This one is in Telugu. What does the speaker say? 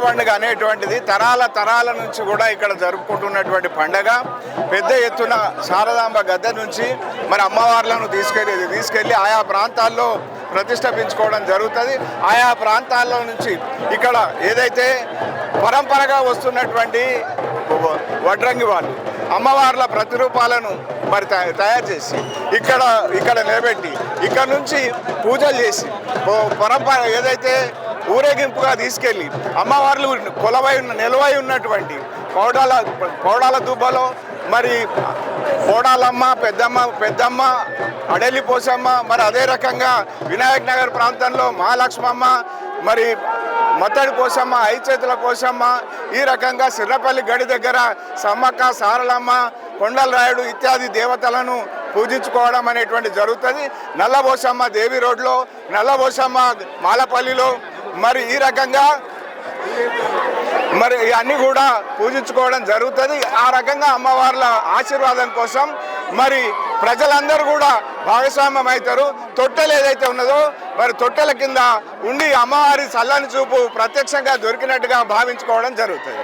పండుగ అనేటువంటిది తరాల తరాల నుంచి కూడా ఇక్కడ జరుపుకుంటున్నటువంటి పండగ. పెద్ద ఎత్తున శారదాంబ గద్దె నుంచి మరి అమ్మవార్లను తీసుకెళ్ళేది తీసుకెళ్ళి ఆయా ప్రాంతాల్లో ప్రతిష్టపించుకోవడం జరుగుతుంది. ఆయా ప్రాంతాల్లో నుంచి ఇక్కడ ఏదైతే పరంపరగా వస్తున్నటువంటి వడ్రంగి వాళ్ళు అమ్మవార్ల ప్రతిరూపాలను మరి తయ- తయారు చేసి ఇక్కడ ఇక్కడ నిలబెట్టి ఇక్కడ నుంచి పూజలు చేసి పరంపర ఏదైతే ఊరేగింపుగా తీసుకెళ్ళి అమ్మవార్లు కొలవై ఉన్న నిలవై ఉన్నటువంటి కోడాల కోడాల దుబ్బలో మరి కోడాలమ్మ పెద్దమ్మ పెద్దమ్మ అడలి పోసమ్మ మరి అదే రకంగా వినాయక్ నగర్ ప్రాంతంలో మహాలక్ష్మమ్మ మరి మత్తడి పోసమ్మ ఐచేతుల పోసమ్మ ఈ రకంగా సిర్రపల్లి గడి దగ్గర సమ్మక్క సారలమ్మ కొండల రాయుడు ఇత్యాది దేవతలను పూజించుకోవడం అనేటువంటి జరుగుతుంది. నల్లబోసమ్మ దేవి రోడ్లో నల్లబోసమ్మ మాలపల్లిలో మరి ఈ రకంగా మరి అన్ని కూడా పూజించుకోవడం జరుగుతుంది. ఆ రకంగా అమ్మవార్ల ఆశీర్వాదం కోసం మరి ప్రజలందరూ కూడా భాగస్వామ్యం అవుతారు తొట్టెలు ఏదైతే ఉన్నదో మరి తొట్టెల కింద ఉండి అమ్మవారి చల్లని చూపు ప్రత్యక్షంగా దొరికినట్టుగా భావించుకోవడం జరుగుతుంది.